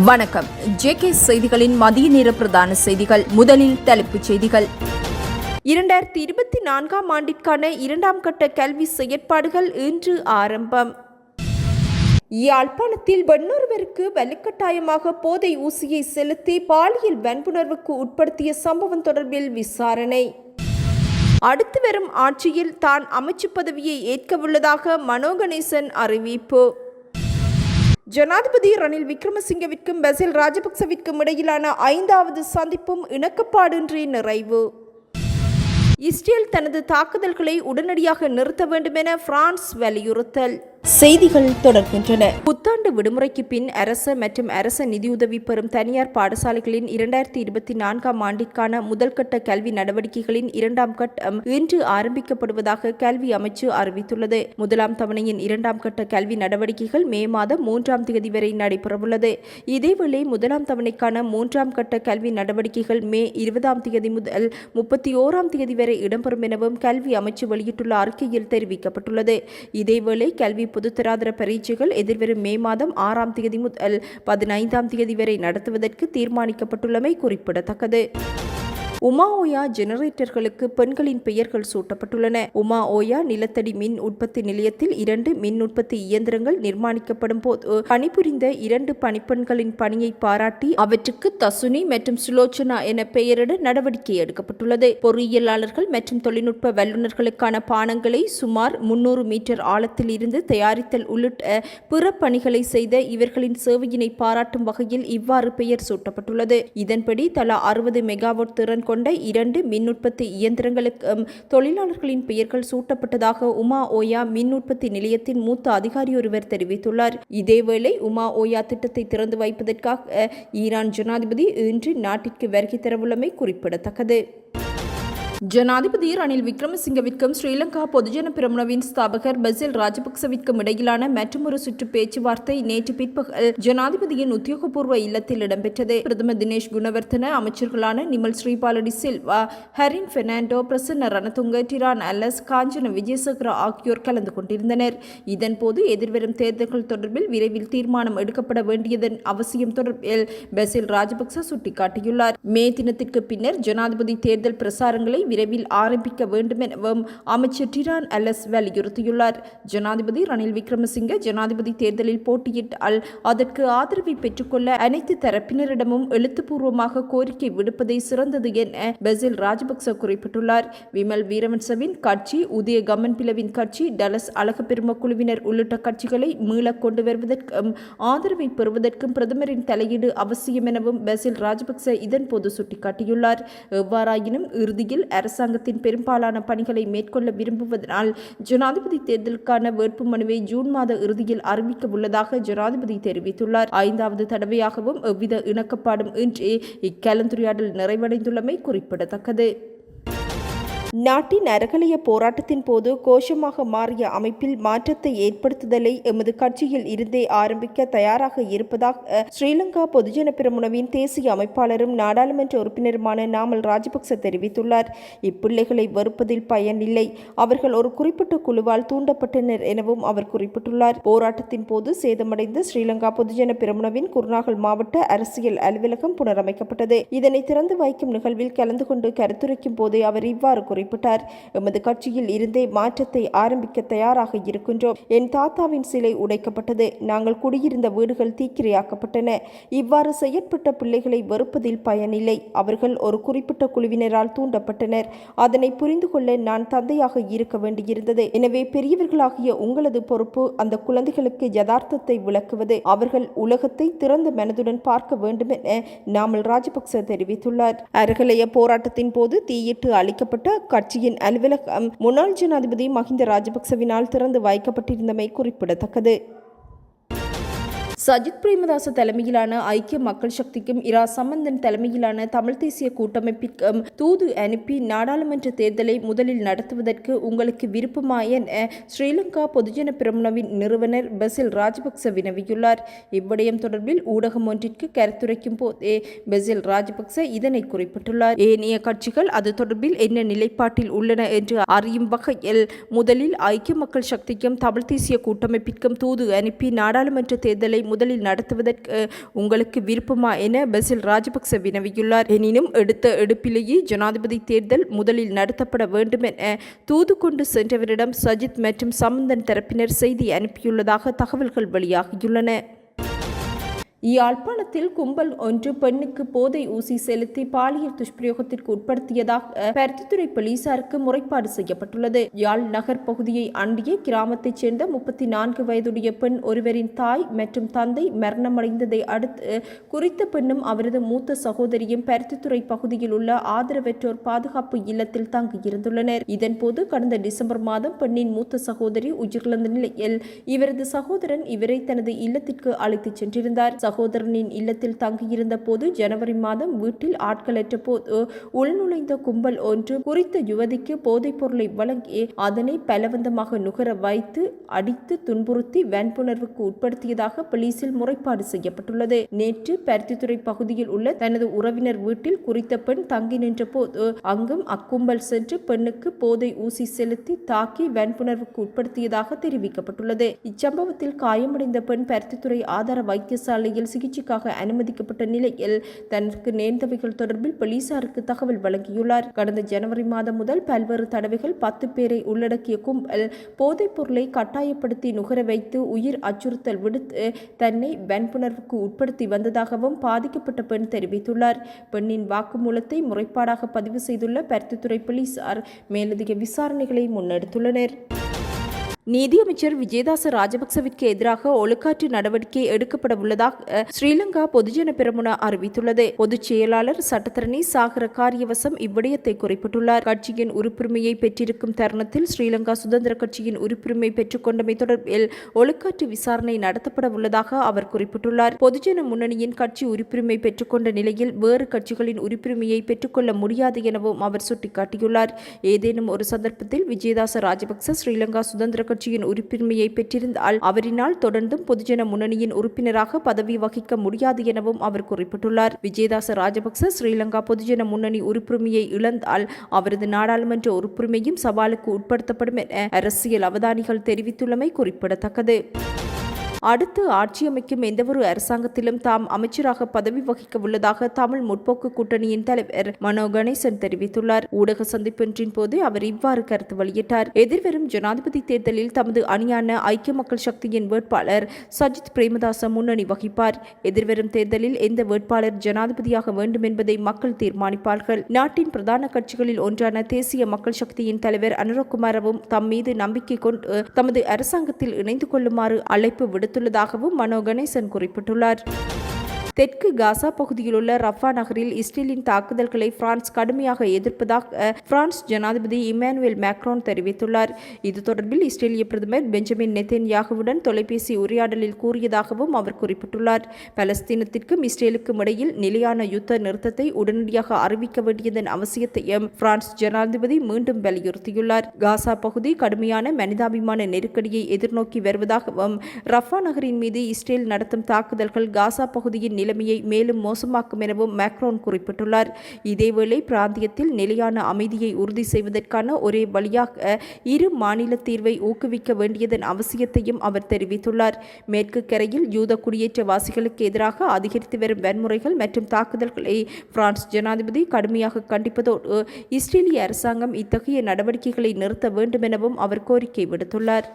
வணக்கம். ஜேகே செய்திகளின் மதிய நேர பிரதான செய்திகள். முதலில் தலைப்புச் செய்திகள். இரண்டாயிரத்தி இருபத்தி நான்காம் ஆண்டிற்கான இரண்டாம் கட்ட கல்வி செயற்பாடுகள் இன்று ஆரம்பம். யாழ்ப்பாணத்தில் வன்னொருவருக்கு வலுக்கட்டாயமாக போதை ஊசியை செலுத்தி பாலியல் வன்புணர்வுக்கு உட்படுத்திய சம்பவம் தொடர்பில் விசாரணை. அடுத்து வரும் ஆட்சியில் தான் அமைச்சு பதவியை ஏற்கவுள்ளதாக மனோகணேசன் அறிவிப்பு. ஜனாதிபதி ரணில் விக்ரமசிங்கவிற்கும் பசில் ராஜபக்சவிற்கும் இடையிலான ஐந்தாவது சந்திப்பும் இணக்கப்பாடின்றி நிறைவு. இஸ்ரேல் தனது தாக்குதல்களை உடனடியாக நிறுத்த வேண்டும் என பிரான்ஸ் வலியுறுத்தல். செய்திகள் தொடர்கின்றன. புத்தாண்டு விடுமுறைக்கு பின் அரச மற்றும் அரச நிதியுதவி பெறும் தனியார் பாடசாலைகளின் இரண்டாயிரத்தி இருபத்தி நான்காம் ஆண்டிற்கான முதல்கட்ட கல்வி நடவடிக்கைகளின் இரண்டாம் கட்டம் இன்று ஆரம்பிக்கப்படுவதாக கல்வி அமைச்சு அறிவித்துள்ளது. முதலாம் தவணையின் இரண்டாம் கட்ட கல்வி நடவடிக்கைகள் மே மாதம் மூன்றாம் தேதி வரை நடைபெறவுள்ளது. இதேவேளை முதலாம் தவணைக்கான மூன்றாம் கட்ட கல்வி நடவடிக்கைகள் மே இருபதாம் தேதி முதல் முப்பத்தி ஓராம் தேதி வரை இடம்பெறும் எனவும் கல்வி அமைச்சு வெளியிட்டுள்ள அறிக்கையில் தெரிவிக்கப்பட்டுள்ளது. இதேவேளை கல்வி பொதுத்தராதர பரீட்சைகள் எதிர்வரும் மே மாதம் ஆறாம் தேதி முதல் பதினைந்தாம் தேதி வரை நடத்துவதற்கு தீர்மானிக்கப்பட்டுள்ளமை குறிப்பிடத்தக்கது. உமா ஓயா ஜெனரேட்டர்களுக்கு பெண்களின் பெயர்கள் சூட்டப்பட்டுள்ளன. உமா ஓயா நிலத்தடி மின் உற்பத்தி நிலையத்தில் இரண்டு மின் உற்பத்தி இயந்திரங்கள் நிர்மாணிக்கப்படும் போது பணிபுரிந்த இரண்டு பணிப்பெண்களின் பணியை பாராட்டி அவற்றுக்கு தசுனி மற்றும் சுலோச்சனா என பெயரிட நடவடிக்கை எடுக்கப்பட்டுள்ளது. பொறியியலாளர்கள் மற்றும் தொழில்நுட்ப வல்லுநர்களுக்கான பானங்களை சுமார் முன்னூறு மீட்டர் ஆழத்தில் இருந்து தயாரித்தல் உள்ளிட்ட பிற பணிகளை செய்த இவர்களின் சேவையினை பாராட்டும் வகையில் இவ்வாறு பெயர் சூட்டப்பட்டுள்ளது. இதன்படி தலா அறுபது மெகாவாட் திறன் கொண்ட இரண்டு மின் உற்பத்தி இயந்திரங்களுக்கு தொழிலாளர்களின் பெயர்கள் சூட்டப்பட்டதாக உமா ஓயா மின் உற்பத்தி நிலையத்தின் மூத்த அதிகாரி ஒருவர் தெரிவித்துள்ளார். இதேவேளை உமா ஓயா திட்டத்தை திறந்து வைப்பதற்காக ஈரான் ஜனாதிபதி இன்று நாட்டிற்கு வருகை தரவுள்ளமை குறிப்பிடத்தக்கது. ஜனாதிபதி ரணில் விக்ரமசிங்கவிற்கும் ஸ்ரீலங்கா பொதுஜன பிரமுனவின் ஸ்தாபகர் பசில் ராஜபக்சவிற்கும் இடையிலான மற்றொரு சுற்று பேச்சுவார்த்தை நேற்று பிற்பகல் ஜனாதிபதியின் உத்தியோகபூர்வ இல்லத்தில் இடம்பெற்றது. பிரதமர் தினேஷ் குணவர்த்தன அமைச்சர்களான நிமல் ஸ்ரீபாலடி சில்வா ஹரின் பெர்னாண்டோ பிரசன்ன ரணதுங்க டிரான் அல்லஸ் காஞ்சன விஜயசேகர ஆகியோர் கலந்து கொண்டிருந்தனர். இதன்போது எதிர்வரும் தேர்தல்கள் தொடர்பில் விரைவில் தீர்மானம் எடுக்கப்பட வேண்டியதன் அவசியம் தொடர்பில் பசில் ராஜபக்ச சுட்டிக்காட்டியுள்ளார். மே தினத்திற்கு பின்னர் ஜனாதிபதி தேர்தல் பிரசாரங்களை விரைவில் ஆரம்பிக்க வேண்டும் எனவும் அமைச்சர் டிரான் அலஸ் வலியுறுத்தியுள்ளார். ஜனாதிபதி ரணில் விக்ரமசிங்க ஜனாதிபதி தேர்தலில் போட்டியிட்டால் அதற்கு ஆதரவை பெற்றுக்கொள்ள அனைத்து தரப்பினரிடமும் எழுத்துப்பூர்வமாக கோரிக்கை விடுப்பதை சிறந்தது என பசில் ராஜபக்ச குறிப்பிட்டுள்ளார். விமல் வீரவன்சவின் கட்சி உதய கமன் பிளவின் கட்சி டலஸ் அழகப்பெரும குழுவினர் உள்ளிட்ட கட்சிகளை மீளக் கொண்டு வருவதற்கும் ஆதரவை பெறுவதற்கும் பிரதமரின் தலையீடு அவசியம் எனவும் ராஜபக்சே ராஜபக்ச இதன்போது சுட்டிக்காட்டியுள்ளார். எவ்வாறாயினும் இறுதியில் அரசாங்கத்தின் பெரும்பாலான பணிகளை மேற்கொள்ள விரும்புவதனால் ஜனாதிபதி தேர்தலுக்கான வேட்பு மனுவை ஜூன் மாத இறுதியில் அறிவிக்க உள்ளதாக ஜனாதிபதி தெரிவித்துள்ளார். ஐந்தாவது தடவையாகவும் எவ்வித இணக்கப்பாடும் இன்றி இக்கலந்துரையாடல் நிறைவடைந்துள்ளமை குறிப்பிடத்தக்கது. நாட்டின் அறகலைய போராட்டத்தின் போது கோஷமாக மாறிய அமைப்பில் மாற்றத்தை ஏற்படுத்துதலை எமது கட்சியில் இருந்தே ஆரம்பிக்க தயாராக இருப்பதாக ஸ்ரீலங்கா பொதுஜன பிரமுனவின் தேசிய அமைப்பாளரும் நாடாளுமன்ற உறுப்பினருமான நாமல் ராஜபக்ச தெரிவித்துள்ளார். இப்பிள்ளைகளை வெறுப்பதில் பயனில்லை அவர்கள் ஒரு குறிப்பிட்ட குழுவால் தூண்டப்பட்டனர் எனவும் அவர் குறிப்பிட்டுள்ளார். போராட்டத்தின் போது சேதமடைந்த ஸ்ரீலங்கா பொதுஜன பிரமுனவின் குருநாகல் மாவட்ட அரசியல் அலுவலகம் புனரமைக்கப்பட்டது. இதனை திறந்து வைக்கும் நிகழ்வில் கலந்து கொண்டு கருத்துரைக்கும் போது அவர் இவ்வாறு குறிப்பிட்டார் குறிப்பிட்டார். எமது கட்சியில் இருந்தே மாற்றத்தை ஆரம்பிக்க தயாராக இருக்கின்றோம். என் தாத்தாவின் சிலை உடைக்கப்பட்டது. நாங்கள் குடியிருந்த வீடுகள் தீக்கிரையாக்கப்பட்டன. இவ்வாறு செயற்பட்ட பிள்ளைகளை வெறுப்பதில் பயனில்லை. அவர்கள் ஒரு குறிப்பிட்ட குழுவினரால் தூண்டப்பட்டனர். அதனை புரிந்து கொள்ள நான் தந்தையாக இருக்க வேண்டியிருந்தது. எனவே பெரியவர்களாகிய உங்களது பொறுப்பு அந்த குழந்தைகளுக்கு யதார்த்தத்தை விளக்குவது. அவர்கள் உலகத்தை திறந்த மனதுடன் பார்க்க வேண்டும் என நாமல் ராஜபக்ச தெரிவித்துள்ளார். அருகலைய போராட்டத்தின் போது தீயிட்டு அளிக்கப்பட்ட கட்சியின் அலுவலகம் முன்னாள் ஜனாதிபதி மஹிந்த ராஜபக்சவினால் திறந்து வைக்கப்பட்டிருந்தமை குறிப்பிடத்தக்கது. சஜித் பிரேமதாச தலைமையிலான ஐக்கிய மக்கள் சக்திக்கும் இரா சம்பந்தன் தலைமையிலான தமிழ் தேசிய கூட்டமைப்பிற்கும் தூது அனுப்பி நாடாளுமன்ற தேர்தலை முதலில் நடத்துவதற்கு உங்களுக்கு விருப்பமா என ஸ்ரீலங்கா பொதுஜன பிரமுனவின் நிறுவனர் பசில் ராஜபக்ச வினவியுள்ளார். இவ்விடயம் தொடர்பில் ஊடகம் ஒன்றிற்கு கருத்துரைக்கும் போதே பசில் ராஜபக்ச இதனை குறிப்பிட்டுள்ளார். ஏனைய கட்சிகள் அது தொடர்பில் என்ன நிலைப்பாட்டில் உள்ளன என்று அறியும் வகையில் முதலில் ஐக்கிய மக்கள் சக்திக்கும் தமிழ் தேசிய கூட்டமைப்பிற்கும் தூது அனுப்பி நாடாளுமன்ற தேர்தலை முதலில் நடத்துவதற்கு உங்களுக்கு விருப்பமா என பசில் ராஜபக்ச வினவியுள்ளார். எனினும் எடுத்த எடுப்பிலேயே ஜனாதிபதி தேர்தல் முதலில் நடத்தப்பட வேண்டும் என தூது கொண்டு சென்றவரிடம் சஜித் மற்றும் சம்பந்தன் தரப்பினர் செய்தி அனுப்பியுள்ளதாக தகவல்கள் வெளியாகியுள்ளன. யாழ்ப்பாணத்தில் கும்பல் ஒன்று பெண்ணுக்கு போதை ஊசி செலுத்தி பாலியல் துஷ்பிரயோகத்திற்கு உட்படுத்தியதாக பருத்தித்துறை போலீசாருக்கு முறைப்பாடு செய்யப்பட்டுள்ளது. யாழ் நகர் பகுதியை அண்டிய கிராமத்தைச் சேர்ந்த முப்பத்தி நான்கு வயதுடைய பெண் ஒருவரின் தாய் மற்றும் தந்தை மரணமடைந்ததை அடுத்து குறித்த பெண்ணும் அவரது மூத்த சகோதரியும் பருத்தித்துறை பகுதியில் உள்ள ஆதரவற்றோர் பாதுகாப்பு இல்லத்தில் தங்கியிருந்துள்ளனர். இதன்போது கடந்த டிசம்பர் மாதம் பெண்ணின் மூத்த சகோதரி உயிரிழந்த நிலையில் இவரது சகோதரன் இவரை தனது இல்லத்திற்கு அழைத்துச் சென்றிருந்தார். சகோதரனின் இல்லத்தில் தங்கியிருந்த போது ஜனவரி மாதம் வீட்டில் ஆட்களற்ற போது உள்நுழைந்த கும்பல் ஒன்று குறித்த யுவதிக்கு போதைப் பொருளை வழங்கி அதனை பலவந்தமாக நுகர வைத்து அடித்து துன்புறுத்தி வன்புணர்வுக்கு உட்படுத்தியதாக போலீசில் முறைப்பாடு செய்யப்பட்டுள்ளது. நேற்று பருத்தித்துறை பகுதியில் உள்ள தனது உறவினர் வீட்டில் குறித்த பெண் தங்கி நின்ற போது அங்கும் அக்கும்பல் சென்று பெண்ணுக்கு போதை ஊசி செலுத்தி தாக்கி வன்புணர்வுக்கு உட்படுத்தியதாக தெரிவிக்கப்பட்டுள்ளது. இச்சம்பவத்தில் காயமடைந்த பெண் பருத்தித்துறை ஆதார வைத்தியசாலையில் சிகிச்சைக்காக அனுமதிக்கப்பட்ட நிலையில் தனக்கு நேர்ந்தவைகள் தொடர்பில் போலீசாருக்கு தகவல் வழங்கியுள்ளார். கடந்த ஜனவரி மாதம் முதல் பல்வேறு தடவைகள் பத்து பேரை உள்ளடக்கிய கும்பல் போதைப் பொருளை கட்டாயப்படுத்தி நுகர வைத்து உயிர் அச்சுறுத்தல் விடுத்து தன்னை வன்புணர்வுக்கு உட்படுத்தி வந்ததாகவும் பாதிக்கப்பட்ட பெண் தெரிவித்துள்ளார். பெண்ணின் வாக்குமூலத்தை முறைப்பாடாக பதிவு செய்துள்ள பருத்தித்துறை போலீசார் மேலதிக விசாரணைகளை முன்னெடுத்துள்ளனர். நீதியமைச்சர் விஜயதாச ராஜபக்சவிற்கு எதிராக ஒழுக்காற்று நடவடிக்கை எடுக்கப்பட உள்ளதாக ஸ்ரீலங்கா பொதுஜன பெரமுன அறிவித்துள்ளது. பொதுச் செயலாளர் சட்டத்தரணி சாகர காரியவசம் இவ்விடயத்தை குறிப்பிட்டுள்ளார். கட்சியின் உறுப்புரிமையை பெற்றிருக்கும் தருணத்தில் ஸ்ரீலங்கா சுதந்திர கட்சியின் உறுப்புரிமை பெற்றுக்கொண்டமை தொடர்பில் ஒழுக்காற்று விசாரணை நடத்தப்பட உள்ளதாக அவர் குறிப்பிட்டுள்ளார். பொதுஜன முன்னணியின் கட்சி உறுப்புரிமை பெற்றுக்கொண்ட நிலையில் வேறு கட்சிகளின் உறுப்புரிமையை பெற்றுக்கொள்ள முடியாது எனவும் அவர் சுட்டிக்காட்டியுள்ளார். ஏதேனும் ஒரு சந்தர்ப்பத்தில் விஜயதாச ராஜபக்ச ஸ்ரீலங்கா சுதந்திர கட்சியின் உறுப்பின்மையை பெற்றிருந்தால் அவரினால் தொடர்ந்தும் பொதுஜன முன்னணியின் உறுப்பினராக பதவி வகிக்க முடியாது எனவும் அவர் குறிப்பிட்டுள்ளார். விஜயதாச ராஜபக்ச ஸ்ரீலங்கா பொதுஜன முன்னணி உறுப்புரிமையை இழந்தால் அவரது நாடாளுமன்ற உறுப்புரிமையும் சவாலுக்கு உட்படுத்தப்படும் என அரசியல் அவதானிகள் தெரிவித்துள்ளமை குறிப்பிடத்தக்கது. அடுத்து ஆட்சியமைக்கும் எந்தவொரு அரசாங்கத்திலும் தாம் அமைச்சராக பதவி வகிக்க உள்ளதாக தமிழ் முற்போக்கு கூட்டணியின் தலைவர் மனோ கணேசன் தெரிவித்துள்ளார். ஊடக சந்திப்பொன்றின் போது அவர் இவ்வாறு கருத்து வெளியிட்டார். எதிர்வரும் ஜனாதிபதி தேர்தலில் தமது அணியான ஐக்கிய மக்கள் சக்தியின் வேட்பாளர் சஜித் பிரேமதாச முன்னணி வகிப்பார். எதிர்வரும் தேர்தலில் எந்த வேட்பாளர் ஜனாதிபதியாக வேண்டும் என்பதை மக்கள் தீர்மானிப்பார்கள். நாட்டின் பிரதான கட்சிகளில் ஒன்றான தேசிய மக்கள் சக்தியின் தலைவர் அனுரகுமாரவும் தம் மீது நம்பிக்கை கொண்டு தமது அரசாங்கத்தில் இணைந்து கொள்ளுமாறு அழைப்பு விடுத்து விடுத்துள்ளதாகவும் மனோ கணேசன் குறிப்பிட்டுள்ளார். தெற்கு காசா பகுதியில் உள்ள ரஃபா நகரில் இஸ்ரேலின் தாக்குதல்களை பிரான்ஸ் கடுமையாக எதிர்ப்பதாக பிரான்ஸ் ஜனாதிபதி இமானுவேல் மேக்ரோன் தெரிவித்துள்ளார். இது தொடர்பில் இஸ்ரேலிய பிரதமர் பெஞ்சமின் நெத்தன்யாகுவுடன் தொலைபேசி உரையாடலில் கூறியதாகவும் அவர் குறிப்பிட்டுள்ளார். பலஸ்தீனத்திற்கும் இஸ்ரேலுக்கும் இடையில் நிலையான யுத்த நிறுத்தத்தை உடனடியாக அறிவிக்க வேண்டியதன் அவசியத்தையும் பிரான்ஸ் ஜனாதிபதி மீண்டும் வலியுறுத்தியுள்ளார். காசா பகுதி கடுமையான மனிதாபிமான நெருக்கடியை எதிர்நோக்கி வருவதாகவும் ரஃபா நகரின் மீது இஸ்ரேல் நடத்தும் தாக்குதல்கள் காசா பகுதியின் நிலைமையை மேலும் மோசமாக்கும் எனவும் மேக்ரோன் குறிப்பிட்டுள்ளார். இதேவேளை பிராந்தியத்தில் நிலையான அமைதியை உறுதி செய்வதற்கான ஒரே வழியாக இரு மாநில தீர்வை ஊக்குவிக்க வேண்டியதன் அவசியத்தையும் அவர் தெரிவித்துள்ளார். மேற்கு கரையில் யூத குடியேற்றவாசிகளுக்கு எதிராக அதிகரித்து வரும் வன்முறைகள் மற்றும் தாக்குதல்களை பிரான்ஸ் ஜனாதிபதி கடுமையாக கண்டிப்பதோடு இஸ்ரேலிய அரசாங்கம் இத்தகைய நடவடிக்கைகளை நிறுத்த வேண்டும் எனவும் அவர் கோரிக்கை விடுத்துள்ளார்.